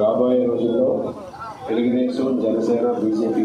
రాబోయే రోజుల్లో తెలుగుదేశం జనసేన బీజేపీ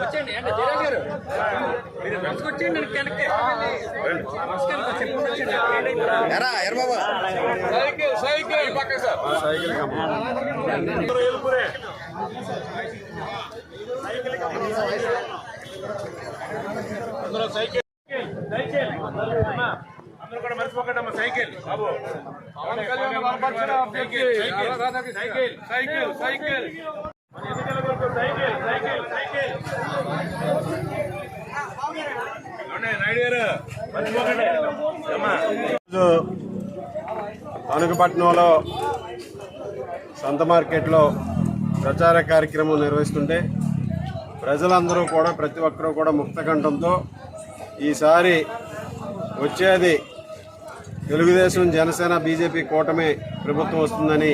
వచ్చేయండి అంటే జయరాజ్ గారు మీరు వెనకొచ్చేయండి వెనక్కి సైకిల్ సైకిల్ పక్క సార్ సైకిల్ సైకిల్ అందరూ కూడా మర్చిపోకండి సైకిల్. బాబు. Cycle cycle cycle cycle cycle cycle. ఏమండి, నాయుడు గారు మర్చిపోకండి. తణుకుపట్నంలో సంత మార్కెట్లో ప్రచార కార్యక్రమం నిర్వహిస్తుంటే ప్రజలందరూ కూడా ప్రతి ఒక్కరూ కూడా ముక్తకంఠంతో ఈసారి వచ్చేది తెలుగుదేశం జనసేన బీజేపీ కూటమి ప్రభుత్వం వస్తుందని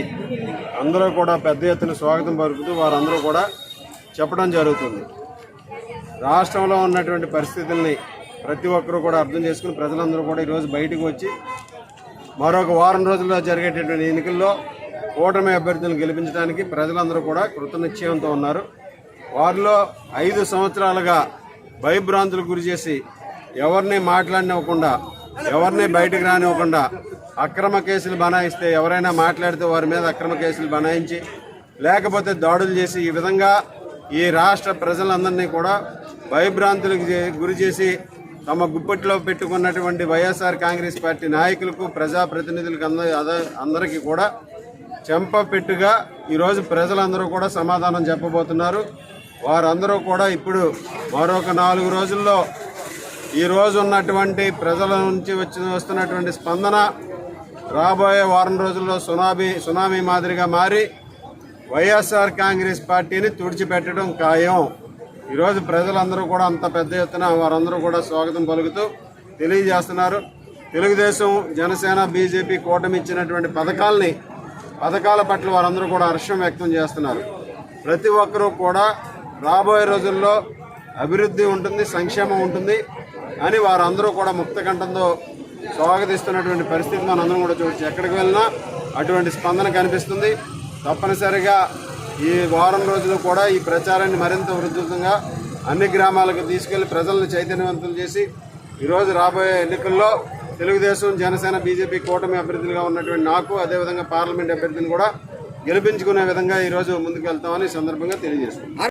అందరూ కూడా పెద్ద ఎత్తున స్వాగతం పలుకుతూ వారందరూ కూడా చెప్పడం జరుగుతుంది. రాష్ట్రంలో ఉన్నటువంటి పరిస్థితుల్ని ప్రతి ఒక్కరూ కూడా అర్థం చేసుకుని ప్రజలందరూ కూడా ఈరోజు బయటకు వచ్చి మరొక వారం రోజుల్లో జరిగేటటువంటి ఎన్నికల్లో కూటమి అభ్యర్థులను గెలిపించడానికి ప్రజలందరూ కూడా కృతనిశ్చయంతో ఉన్నారు. వారిలో ఐదు సంవత్సరాలుగా భయభ్రాంతులు గురి చేసి ఎవరిని మాట్లాడినివ్వకుండా ఎవరిని బయటకు రానివ్వకుండా అక్రమ కేసులు బనాయిస్తే ఎవరైనా మాట్లాడితే వారి మీద అక్రమ కేసులు బనాయించి లేకపోతే దాడులు చేసి ఈ విధంగా ఈ రాష్ట్ర ప్రజలందరినీ కూడా భయభ్రాంతులకు గురి చేసి తమ గుప్పట్లో పెట్టుకున్నటువంటి వైఎస్ఆర్ కాంగ్రెస్ పార్టీ నాయకులకు ప్రజాప్రతినిధులకు అంద అందరికీ కూడా చెంపపెట్టుగా ఈరోజు ప్రజలందరూ కూడా సమాధానం చెప్పబోతున్నారు. వారందరూ కూడా ఇప్పుడు మరొక నాలుగు రోజుల్లో ఈ ఉన్నటువంటి ప్రజల నుంచి వచ్చి వస్తున్నటువంటి స్పందన రాబోయే వారం రోజుల్లో సునామీ సునామీ మాదిరిగా మారి వైఎస్ఆర్ కాంగ్రెస్ పార్టీని తుడిచిపెట్టడం ఖాయం. ఈరోజు ప్రజలందరూ కూడా అంత పెద్ద ఎత్తున వారందరూ కూడా స్వాగతం పలుకుతూ తెలియజేస్తున్నారు. తెలుగుదేశం జనసేన బీజేపీ కూటమి ఇచ్చినటువంటి పథకాల్ని పథకాల పట్ల వారందరూ కూడా హర్షం వ్యక్తం చేస్తున్నారు. ప్రతి ఒక్కరూ కూడా రాబోయే రోజుల్లో అభివృద్ధి ఉంటుంది సంక్షేమం ఉంటుంది అని వారందరూ కూడా ముక్తకంఠంతో స్వాగతిస్తున్నటువంటి పరిస్థితి మనందరం కూడా చూడొచ్చు. ఎక్కడికి వెళ్ళినా అటువంటి స్పందన కనిపిస్తుంది. తప్పనిసరిగా ఈ వారం రోజులు కూడా ఈ ప్రచారాన్ని మరింత ఉధృతంగా అన్ని గ్రామాలకు తీసుకెళ్ళి ప్రజలను చైతన్యవంతులు చేసి ఈరోజు రాబోయే ఎన్నికల్లో తెలుగుదేశం జనసేన బీజేపీ కూటమి అభ్యర్థులుగా ఉన్నటువంటి నాకు అదేవిధంగా పార్లమెంట్ అభ్యర్థిని కూడా గెలిపించుకునే విధంగా ఈరోజు ముందుకు వెళ్తామని సందర్భంగా తెలియజేస్తున్నాను